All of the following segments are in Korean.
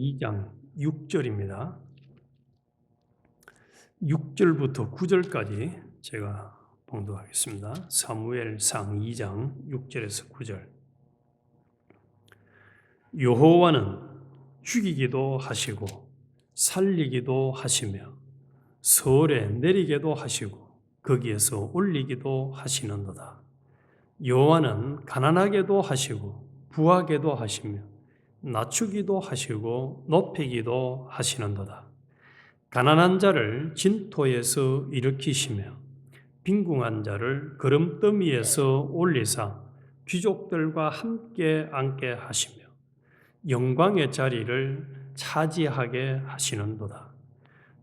2장 6절입니다. 6절부터 9절까지 제가 봉독하겠습니다. 사무엘상 2장 6절에서 9절. 여호와는 죽이기도 하시고 살리기도 하시며 서울에 내리게도 하시고 거기에서 올리기도 하시는도다. 여호와는 가난하게도 하시고 부하게도 하시며 낮추기도 하시고 높이기도 하시는도다. 가난한 자를 진토에서 일으키시며 빈궁한 자를 걸음더미에서 올리사 귀족들과 함께 앉게 하시며 영광의 자리를 차지하게 하시는도다.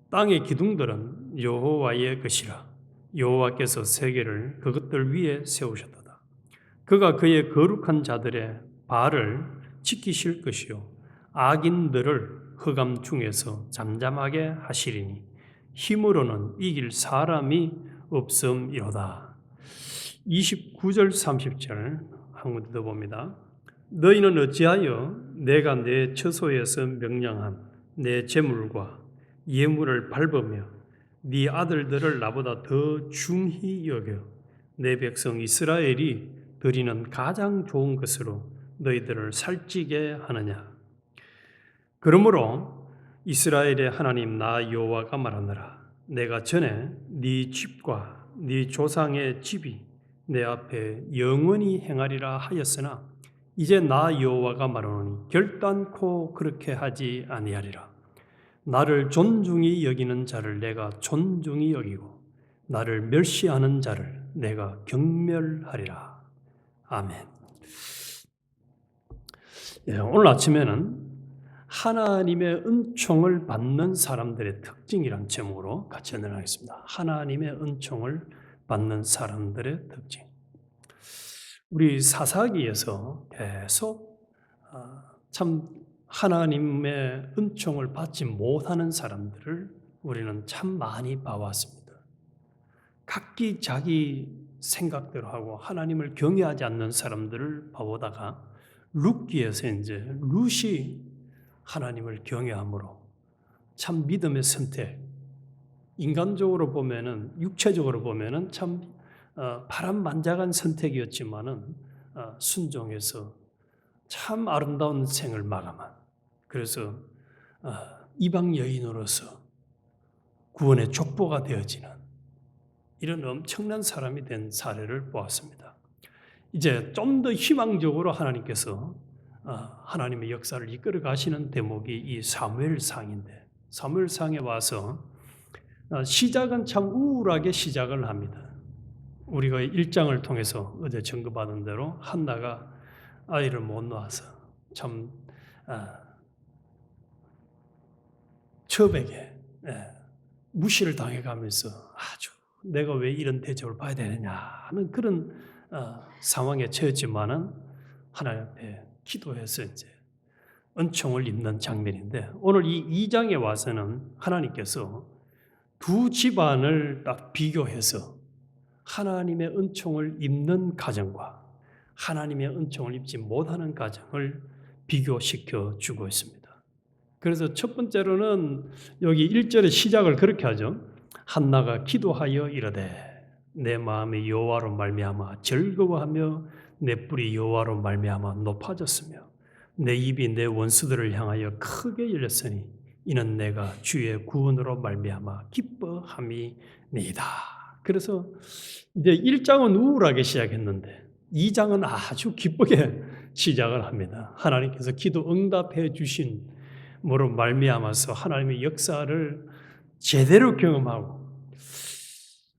땅의 기둥들은 여호와의 것이라 여호와께서 세계를 그것들 위에 세우셨도다. 그가 그의 거룩한 자들의 발을 지키실 것이요 악인들을 흑암 중에서 잠잠하게 하시리니 힘으로는 이길 사람이 없음이로다. 29절 30절 한번 뜯어봅니다. 너희는 어찌하여 내가 내 처소에서 명령한 내 재물과 예물을 밟으며 네 아들들을 나보다 더 중히 여겨 내 백성 이스라엘이 드리는 가장 좋은 것으로 너희들을 살찌게 하느냐? 그러므로 이스라엘의 하나님 나 여호와가 말하노라. 내가 전에 네 집과 네 조상의 집이 내 앞에 영원히 행하리라 하였으나 이제 나 여호와가 말하노니 결단코 그렇게 하지 아니하리라. 나를 존중히 여기는 자를 내가 존중히 여기고 나를 멸시하는 자를 내가 경멸하리라. 아멘. 예, 오늘 아침에는 하나님의 은총을 받는 사람들의 특징이란 제목으로 같이 연락하겠습니다. 하나님의 은총을 받는 사람들의 특징. 우리 사사기에서 계속 아, 참 하나님의 은총을 받지 못하는 사람들을 우리는 참 많이 봐왔습니다. 각기 자기 생각대로 하고 하나님을 경외하지 않는 사람들을 봐보다가 룻기에서 이제 룻이 하나님을 경외함으로 참 믿음의 선택. 인간적으로 보면은 육체적으로 보면은 참 어, 바람만장한 선택이었지만은 어, 순종해서 참 아름다운 생을 마감한. 그래서 어, 이방 여인으로서 구원의 족보가 되어지는 이런 엄청난 사람이 된 사례를 보았습니다. 이제 좀 더 희망적으로 하나님께서 하나님의 역사를 이끌어 가시는 대목이 이 사무엘상인데 사무엘상에 와서 시작은 참 우울하게 시작을 합니다. 우리가 일장을 통해서 어제 증거받은 대로 한나가 아이를 못 낳아서 참 처백에 무시를 당해가면서 아주 내가 왜 이런 대접을 받아야 되느냐 하는 그런 상황에 처했지만은 하나님 앞에 기도해서 이제 은총을 입는 장면인데 오늘 이 2장에 와서는 하나님께서 두 집안을 딱 비교해서 하나님의 은총을 입는 가정과 하나님의 은총을 입지 못하는 가정을 비교시켜 주고 있습니다. 그래서 첫 번째로는 여기 1절의 시작을 그렇게 하죠. 한나가 기도하여 이르되 내 마음이 여호와로 말미암아 즐거워하며 내 뿔이 여호와로 말미암아 높아졌으며 내 입이 내 원수들을 향하여 크게 열렸으니 이는 내가 주의 구원으로 말미암아 기뻐함이니이다. 그래서 이제 1장은 우울하게 시작했는데 2장은 아주 기쁘게 시작을 합니다. 하나님께서 기도 응답해 주신 뭐로 말미암아서 하나님의 역사를 제대로 경험하고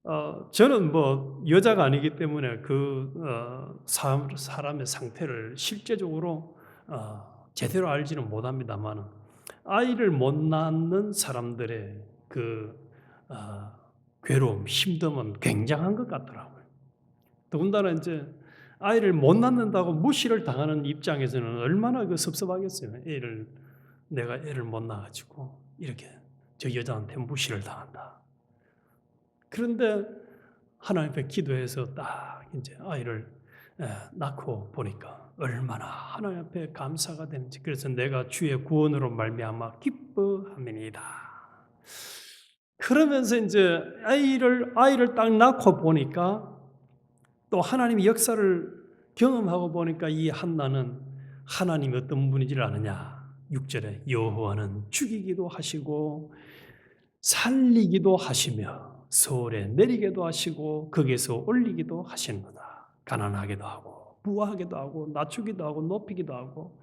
어, 저는 뭐 여자가 아니기 때문에 그 어, 사람, 사람의 상태를 실제적으로 어, 제대로 알지는 못합니다만 아이를 못 낳는 사람들의 그 어, 괴로움, 힘듦은 굉장한 것 같더라고요. 더군다나 이제 아이를 못 낳는다고 무시를 당하는 입장에서는 얼마나 그 섭섭하겠어요. 애를 내가 애를 못 낳아가지고 이렇게 저 여자한테 무시를 당한다. 그런데 하나님 앞에 기도해서 딱 이제 아이를 낳고 보니까 얼마나 하나님 앞에 감사가 되는지 그래서 내가 주의 구원으로 말미암아 기뻐함이니이다. 그러면서 이제 아이를 아이를 딱 낳고 보니까 또 하나님의 역사를 경험하고 보니까 이 한나는 하나님이 어떤 분인지를 아느냐. 6절에 여호와는 죽이기도 하시고 살리기도 하시며 서울에 내리게도 하시고 거기에서 올리기도 하시는구나. 가난하게도 하고 부하게도 하고 낮추기도 하고 높이기도 하고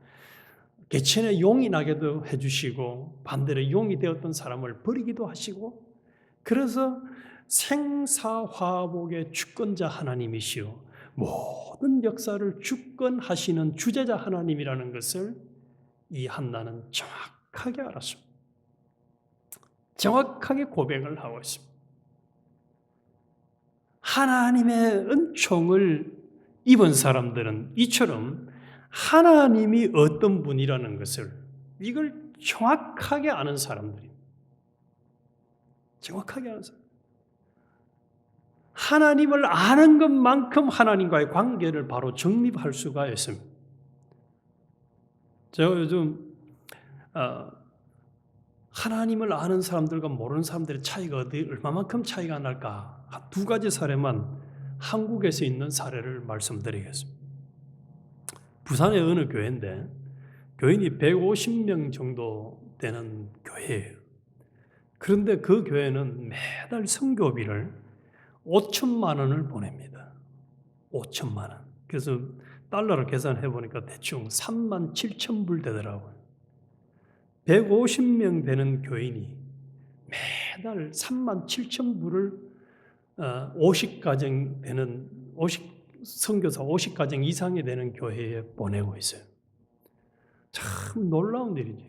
개천에 용이 나게도 해주시고 반대로 용이 되었던 사람을 버리기도 하시고 그래서 생사화복의 주권자 하나님이시요 모든 역사를 주권하시는 주제자 하나님이라는 것을 이 한나는 정확하게 알았습니다. 정확하게 고백을 하고 있습니다. 하나님의 은총을 입은 사람들은 이처럼 하나님이 어떤 분이라는 것을 이걸 정확하게 아는 사람들입니다. 정확하게 아는 사람. 하나님을 아는 것만큼 하나님과의 관계를 바로 정립할 수가 있습니다. 제가 요즘 어, 하나님을 아는 사람들과 모르는 사람들의 차이가 어디 얼마만큼 차이가 날까? 두 가지 사례만 한국에서 있는 사례를 말씀드리겠습니다. 부산의 어느 교회인데 교인이 150명 정도 되는 교회예요. 그런데 그 교회는 매달 성교비를 5천만 원을 보냅니다. 5천만 원. 그래서 달러로 계산해 보니까 대충 3만 7천 불 되더라고요. 150명 되는 교인이 매달 3만 7천 불을 50가정 되는 50 선교사 50가정 이상이 되는 교회에 보내고 있어요. 참 놀라운 일이죠.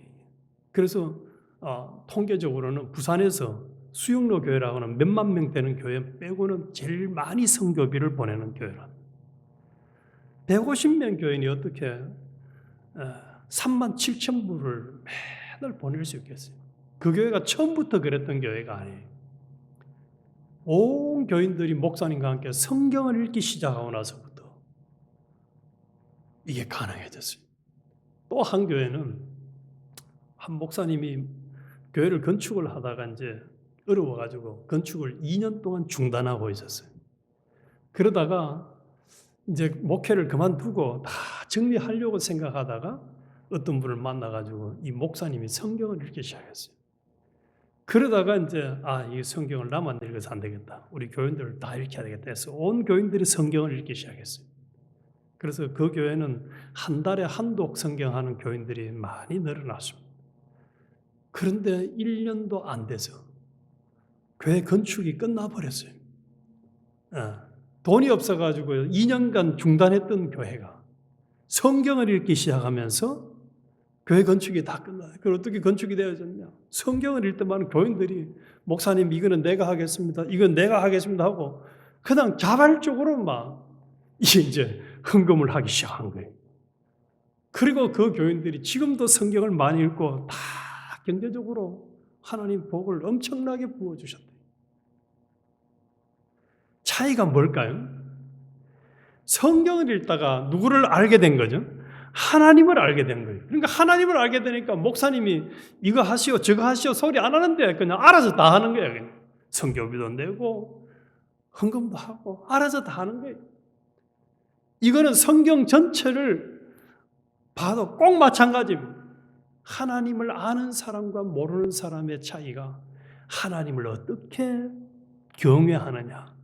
그래서 어, 통계적으로는 부산에서 수영로 교회라고는 몇만 명 되는 교회 빼고는 제일 많이 선교비를 보내는 교회라. 150명 교인이 어떻게 어, 3만 7천 불을 매달 보낼 수 있겠어요? 그 교회가 처음부터 그랬던 교회가 아니에요. 온 교인들이 목사님과 함께 성경을 읽기 시작하고 나서부터 이게 가능해졌어요. 또 한 교회는 한 목사님이 교회를 건축을 하다가 이제 어려워가지고 건축을 2년 동안 중단하고 있었어요. 그러다가 이제 목회를 그만두고 다 정리하려고 생각하다가 어떤 분을 만나가지고 이 목사님이 성경을 읽기 시작했어요. 그러다가 이제 아, 이 성경을 나만 읽어서 안 되겠다. 우리 교인들을 다 읽혀야 되겠다 해서 온 교인들이 성경을 읽기 시작했어요. 그래서 그 교회는 한 달에 한독 성경하는 교인들이 많이 늘어났습니다. 그런데 1년도 안 돼서 교회 건축이 끝나버렸어요. 어, 돈이 없어가지고 2년간 중단했던 교회가 성경을 읽기 시작하면서 교회 건축이 다 끝나요. 그 어떻게 건축이 되어졌냐? 성경을 읽때만 교인들이 목사님 이거는 내가 하겠습니다. 이건 내가 하겠습니다 하고 그냥 자발적으로 막 이제 헌금을 하기 시작한 거예요. 그리고 그 교인들이 지금도 성경을 많이 읽고 다 경제적으로 하나님 복을 엄청나게 부어주셨대요. 차이가 뭘까요? 성경을 읽다가 누구를 알게 된 거죠? 하나님을 알게 된 거예요. 그러니까 하나님을 알게 되니까 목사님이 이거 하시오, 저거 하시오 소리 안 하는데 그냥 알아서 다 하는 거예요. 그냥. 성교비도 내고 헌금도 하고 알아서 다 하는 거예요. 이거는 성경 전체를 봐도 꼭 마찬가지입니다. 하나님을 아는 사람과 모르는 사람의 차이가 하나님을 어떻게 경외하느냐,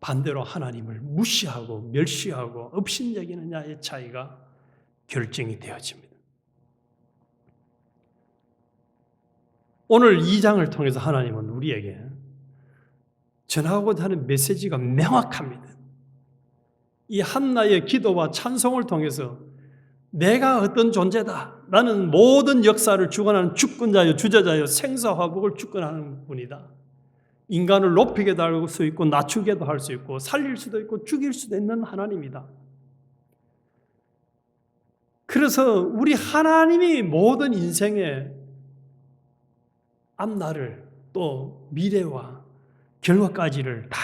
반대로 하나님을 무시하고 멸시하고 업신여기느냐의 차이가 결정이 되어집니다. 오늘 이 장을 통해서 하나님은 우리에게 전하고자 하는 메시지가 명확합니다. 이 한나의 기도와 찬송을 통해서 내가 어떤 존재다. 나는 모든 역사를 주관하는 주권자요, 주자자요, 생사화복을 주권하는 분이다. 인간을 높이게 도 할 수 있고 낮추게도 할 수 있고 살릴 수도 있고 죽일 수도 있는 하나님이다. 그래서 우리 하나님이 모든 인생의 앞날을 또 미래와 결과까지를 다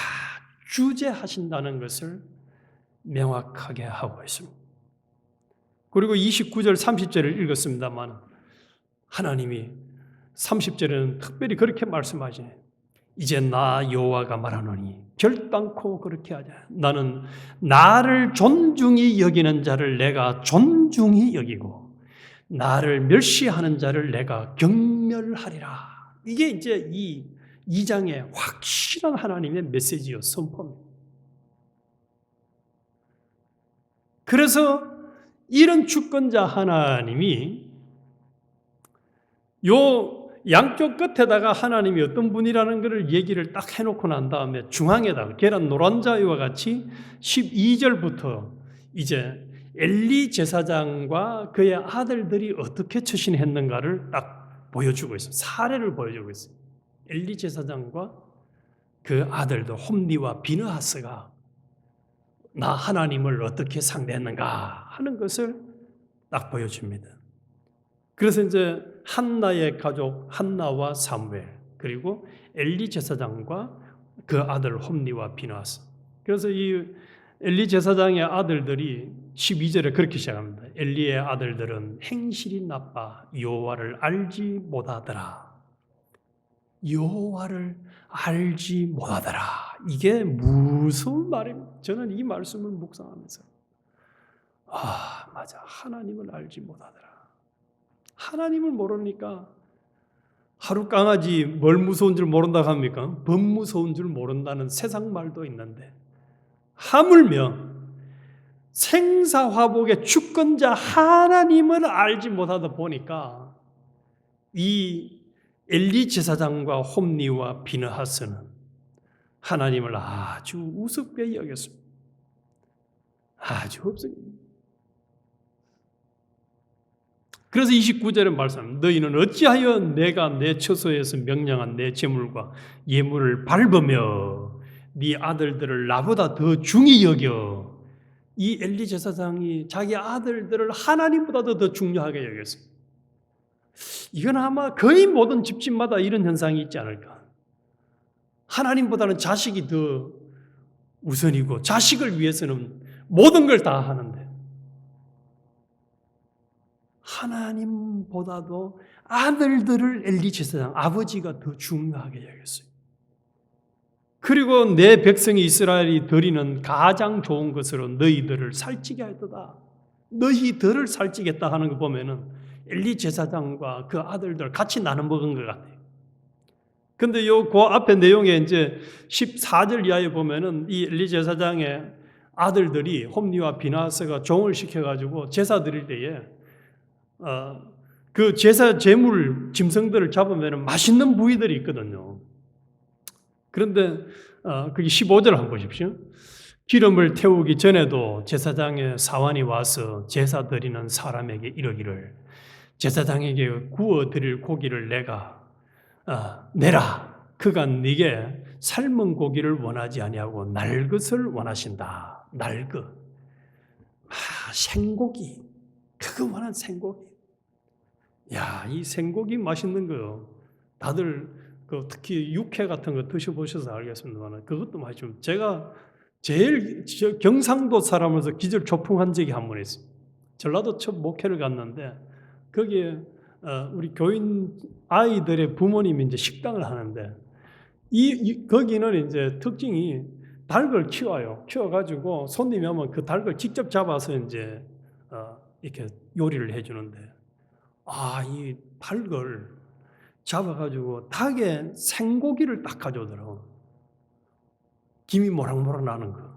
주재하신다는 것을 명확하게 하고 있습니다. 그리고 29절 30절을 읽었습니다만 하나님이 30절에는 특별히 그렇게 말씀하시네. 이제 나 여호와가 말하노니 결단코 그렇게 하자. 나는 나를 존중히 여기는 자를 내가 존중히 여기고 나를 멸시하는 자를 내가 경멸하리라. 이게 이제 이 2장의 확실한 하나님의 메시지요 선포입니다. 그래서 이런 주권자 하나님이 요 양쪽 끝에다가 하나님이 어떤 분이라는 것을 얘기를 딱 해놓고 난 다음에 중앙에다가 계란 노란자위와 같이 12절부터 이제 엘리 제사장과 그의 아들들이 어떻게 처신했는가를 딱 보여주고 있어요. 사례를 보여주고 있어요. 엘리 제사장과 그 아들들 홈리와 비느하스가 나 하나님을 어떻게 상대했는가 하는 것을 딱 보여줍니다. 그래서 이제 한나의 가족 한나와 사무엘 그리고 엘리 제사장과 그 아들 홈리와 비나스. 그래서 이 엘리 제사장의 아들들이 12절에 그렇게 시작합니다. 엘리의 아들들은 행실이 나빠 여호와를 알지 못하더라. 여호와를 알지 못하더라. 이게 무슨 말입니까? 저는 이 말씀을 묵상하면서 아 맞아 하나님을 알지 못하더라. 하나님을 모르니까 하루 강아지 뭘 무서운 줄 모른다고 합니까? 범 무서운 줄 모른다는 세상 말도 있는데 하물며 생사화복의 주권자 하나님을 알지 못하다 보니까 이 엘리 제사장과 홈리와 비느하스는 하나님을 아주 우습게 여겼습니다. 아주 없습니다. 그래서 29절에 말씀 너희는 어찌하여 내가 내 처소에서 명령한 내 재물과 예물을 밟으며 네 아들들을 나보다 더 중히 여겨 이 엘리 제사장이 자기 아들들을 하나님보다도 더 중요하게 여겼습니다. 이건 아마 거의 모든 집집마다 이런 현상이 있지 않을까. 하나님보다는 자식이 더 우선이고 자식을 위해서는 모든 걸 다 하는데 하나님보다도 아들들을 엘리 제사장 아버지가 더 중요하게 여겼어요. 그리고 내 백성이 이스라엘이 드리는 가장 좋은 것으로 너희들을 살찌게 하였다. 너희들을 살찌겠다 하는 거 보면은 엘리 제사장과 그 아들들 같이 나눠 먹은 것 같아요. 근데 요 그 앞에 내용에 이제 14절 이하에 보면은 이 엘리 제사장의 아들들이 홈리와 비나스가 종을 시켜 가지고 제사 드릴 때에 어, 그 제사 제물 짐승들을 잡으면 맛있는 부위들이 있거든요. 그런데 어, 그게 15절 한번 보십시오. 기름을 태우기 전에도 제사장의 사환이 와서 제사 드리는 사람에게 이르기를 제사장에게 구워 드릴 고기를 내가 어, 내라. 그가 네게 삶은 고기를 원하지 아니하고 날 것을 원하신다. 날 것. 아, 생고기. 그거 원한 생고기. 야, 이 생고기 맛있는 거요. 다들 그 특히 육회 같은 거 드셔보셔서 알겠습니다만 그것도 맛있죠. 제가 제일 경상도 사람으로서 기절 초풍한 적이 한 번 있어요. 전라도 첫 목회를 갔는데 거기에 어, 우리 교인 아이들의 부모님이 이제 식당을 하는데 이, 이 거기는 이제 특징이 닭을 키워요. 키워가지고 손님이 오면 그 닭을 직접 잡아서 이제 어, 이렇게 요리를 해주는데 아, 이 닭을 잡아가지고 닭의 생고기를 딱 가져오더라고. 김이 모락모락 나는 거.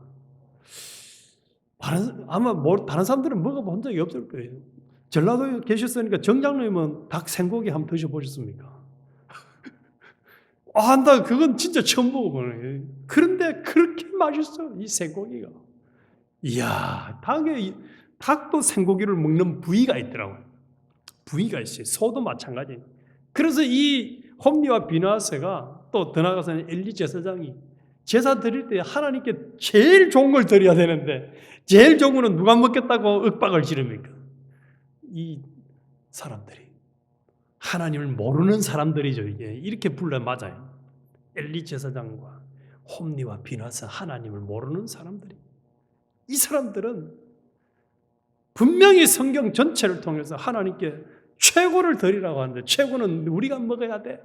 다른, 아마 뭐, 다른 사람들은 먹어본 적이 없을 거예요. 전라도에 계셨으니까 정장님은 닭 생고기 한번 드셔보셨습니까? 아, 나 그건 진짜 처음 먹어보네. 그런데 그렇게 맛있어, 이 생고기가. 이야, 닭에, 닭도 생고기를 먹는 부위가 있더라고요. 부위가 있어요. 소도 마찬가지. 그래서 이 홈리와 비나스가 또 더 나가서는 엘리 제사장이 제사 드릴 때 하나님께 제일 좋은 걸 드려야 되는데 제일 좋은 거는 누가 먹겠다고 윽박을 지릅니까? 이 사람들이 하나님을 모르는 사람들이죠. 이게 이렇게 불러 맞아요. 엘리 제사장과 홈리와 비나스 하나님을 모르는 사람들이 이 사람들은 분명히 성경 전체를 통해서 하나님께 최고를 드리라고 하는데 최고는 우리가 먹어야 돼.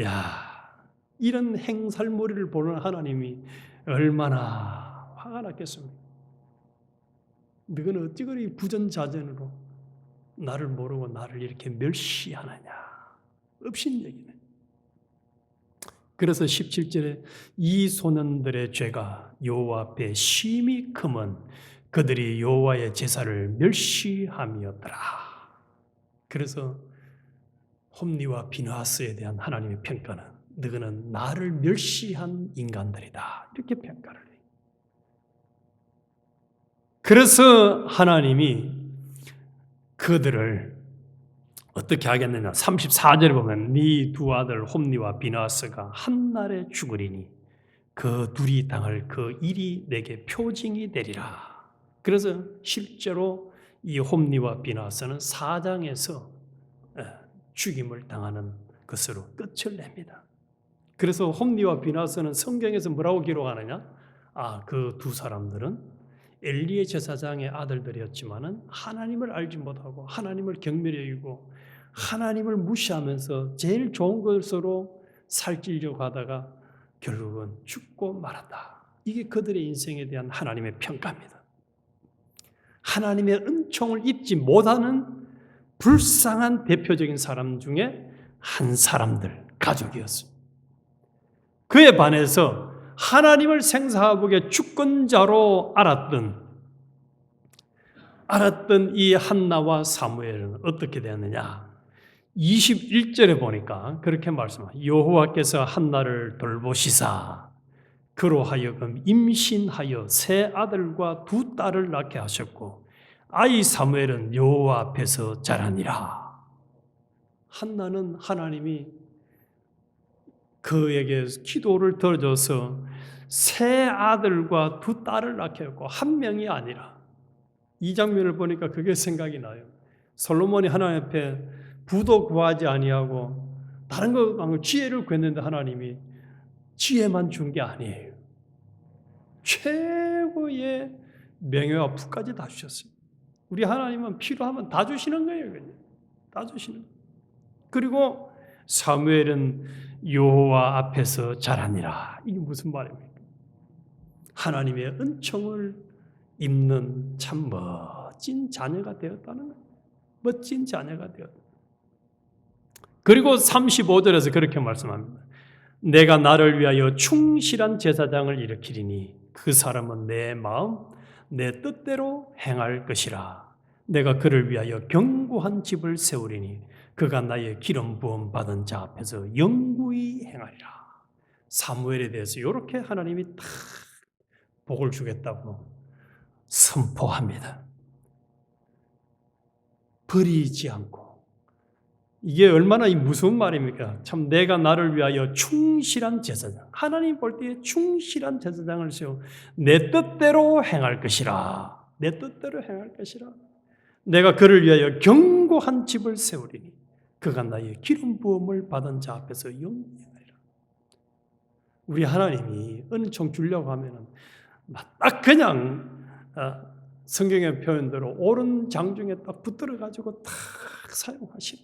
야, 이런 행살머리를 보는 하나님이 얼마나 화가 났겠습니까? 너는 어찌 그리 부전자전으로 나를 모르고 나를 이렇게 멸시하느냐. 업신여기네. 그래서 17절에 이 소년들의 죄가 여호와 앞에 심히 크면 그들이 여호와의 제사를 멸시함이었더라. 그래서 홈리와 비나스에 대한 하나님의 평가는 너희는 나를 멸시한 인간들이다. 이렇게 평가를 해요. 그래서 하나님이 그들을 어떻게 하겠느냐? 34절에 보면 네 두 아들 홈리와 비나스가 한 날에 죽으리니 그 둘이 당할 그 일이 내게 표징이 되리라. 그래서 실제로 이 홈리와 비나스는 사장에서 예, 죽임을 당하는 것으로 끝을 냅니다. 그래서 홈리와 비나스는 성경에서 뭐라고 기록하느냐? 아, 그 두 사람들은 엘리의 제사장의 아들들이었지만은 하나님을 알지 못하고 하나님을 경멸히 여기고 하나님을 무시하면서 제일 좋은 것으로 살찌려고 하다가 결국은 죽고 말았다. 이게 그들의 인생에 대한 하나님의 평가입니다. 하나님의 은총을 입지 못하는 불쌍한 대표적인 사람 중에 한 사람들, 가족이었습니다. 그에 반해서 하나님을 생사하복의 주권자로 알았던 알았던 이 한나와 사무엘은 어떻게 되었느냐? 21절에 보니까 그렇게 말씀합니다. 여호와께서 한나를 돌보시사 그로 하여금 임신하여 세 아들과 두 딸을 낳게 하셨고 아이 사무엘은 여호와 앞에서 자라니라. 한나는 하나님이 그에게 기도를 들어줘서 세 아들과 두 딸을 낳게 했고 한 명이 아니라 이 장면을 보니까 그게 생각이 나요. 솔로몬이 하나님 앞에 부도 구하지 아니하고 다른 거 지혜를 구했는데 하나님이 지혜만 준 게 아니에요. 최고의 명예와 부까지 다 주셨어요. 우리 하나님은 필요하면 다 주시는 거예요. 그냥. 다 주시는. 그리고 사무엘은 여호와 앞에서 자라니라. 이게 무슨 말입니까? 하나님의 은총을 입는 참 멋진 자녀가 되었다는 거예요. 멋진 자녀가 되었다. 그리고 35절에서 그렇게 말씀합니다. 내가 나를 위하여 충실한 제사장을 일으키리니 그 사람은 내 마음, 내 뜻대로 행할 것이라. 내가 그를 위하여 견고한 집을 세우리니 그가 나의 기름 부음 받은 자 앞에서 영구히 행하리라. 사무엘에 대해서 이렇게 하나님이 탁 복을 주겠다고 선포합니다. 버리지 않고 이게 얼마나 무서운 말입니까? 참 내가 나를 위하여 충실한 제사장 하나님 볼 때에 충실한 제사장을 세워 내 뜻대로 행할 것이라 내 뜻대로 행할 것이라 내가 그를 위하여 견고한 집을 세우리니 그가 나의 기름 부음을 받은 자 앞에서 영원하리라. 우리 하나님이 은총 주려고 하면은 딱 그냥 어, 성경의 표현대로 옳은 장중에 딱 붙들어 가지고 탁 사용하심.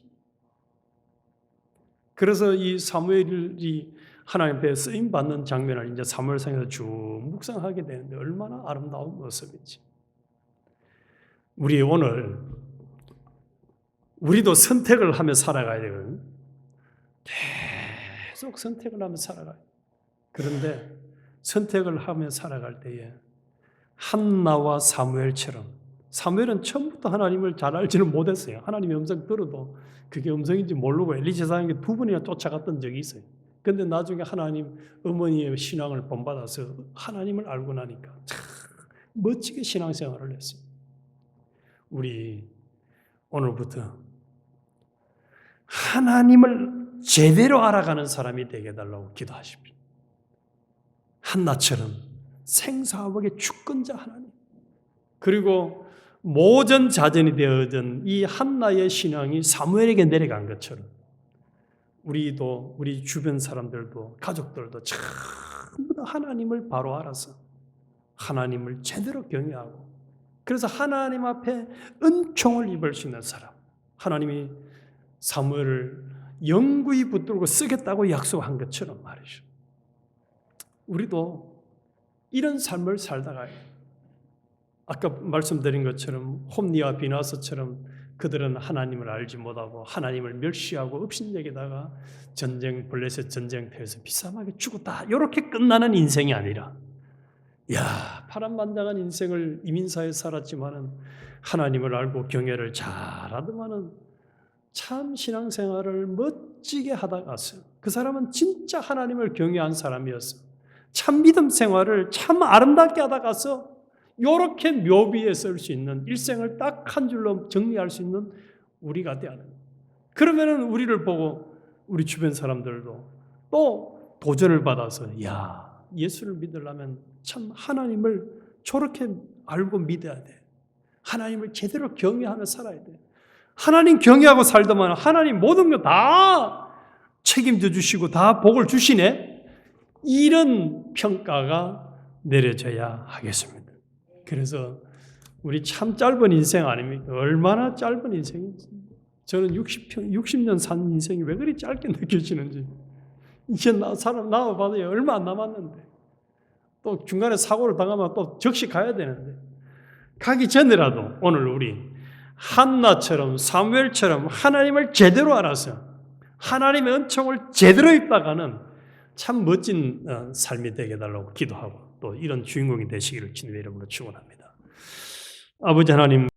그래서 이 사무엘이 하나님 앞에 쓰임 받는 장면을 이제 사무엘상에서 쭉 묵상하게 되는데 얼마나 아름다운 모습인지. 우리 오늘 우리도 선택을 하며 살아가야 되거든요. 계속 선택을 하며 살아가요. 그런데 선택을 하며 살아갈 때에 한나와 사무엘처럼 사무엘은 처음부터 하나님을 잘 알지는 못했어요. 하나님의 음성 들어도 그게 음성인지 모르고 엘리 제사장에게 두 번이나 쫓아갔던 적이 있어요. 근데 나중에 하나님 어머니의 신앙을 본받아서 하나님을 알고 나니까 참 멋지게 신앙생활을 했어요. 우리 오늘부터 하나님을 제대로 알아가는 사람이 되게 해달라고 기도하십시오. 한나처럼 생사하복의 주권자 하나님. 그리고 모전 자전이 되어진 이 한나의 신앙이 사무엘에게 내려간 것처럼 우리도 우리 주변 사람들도 가족들도 전부 다 하나님을 바로 알아서 하나님을 제대로 경외하고 그래서 하나님 앞에 은총을 입을 수 있는 사람. 하나님이 사무엘을 영구히 붙들고 쓰겠다고 약속한 것처럼 말이죠. 우리도 이런 삶을 살다가 아까 말씀드린 것처럼 홈리와 비나스처럼 그들은 하나님을 알지 못하고 하나님을 멸시하고 업신여기다가 전쟁 블레셋 전쟁터에서 비참하게 죽었다. 이렇게 끝나는 인생이 아니라 야 파란만장한 인생을 이민사에 살았지만은 하나님을 알고 경외를 잘하더만은 참 신앙생활을 멋지게 하다가서 그 사람은 진짜 하나님을 경외한 사람이었어. 참 믿음 생활을 참 아름답게 하다가서 요렇게 묘비에 쓸 수 있는 일생을 딱 한 줄로 정리할 수 있는 우리가 돼야 합니다. 그러면은 우리를 보고 우리 주변 사람들도 또 도전을 받아서 야 예수를 믿으려면 참 하나님을 저렇게 알고 믿어야 돼. 하나님을 제대로 경외하며 살아야 돼. 하나님 경외하고 살더만 하나님 모든 거 다 책임져 주시고 다 복을 주시네. 이런 평가가 내려져야 하겠습니다. 그래서 우리 참 짧은 인생 아닙니까? 얼마나 짧은 인생인지. 저는 60년, 60년 산 인생이 왜 그리 짧게 느껴지는지. 이제 나, 사람 나와봐도 얼마 안 남았는데. 또 중간에 사고를 당하면 또 즉시 가야 되는데. 가기 전에라도 오늘 우리 한나처럼 사무엘처럼 하나님을 제대로 알아서 하나님의 은총을 제대로 입다가는 참 멋진 어, 삶이 되게 달라고 기도하고 또 이런 주인공이 되시기를 주님의 이름으로 축원합니다. 아버지 하나님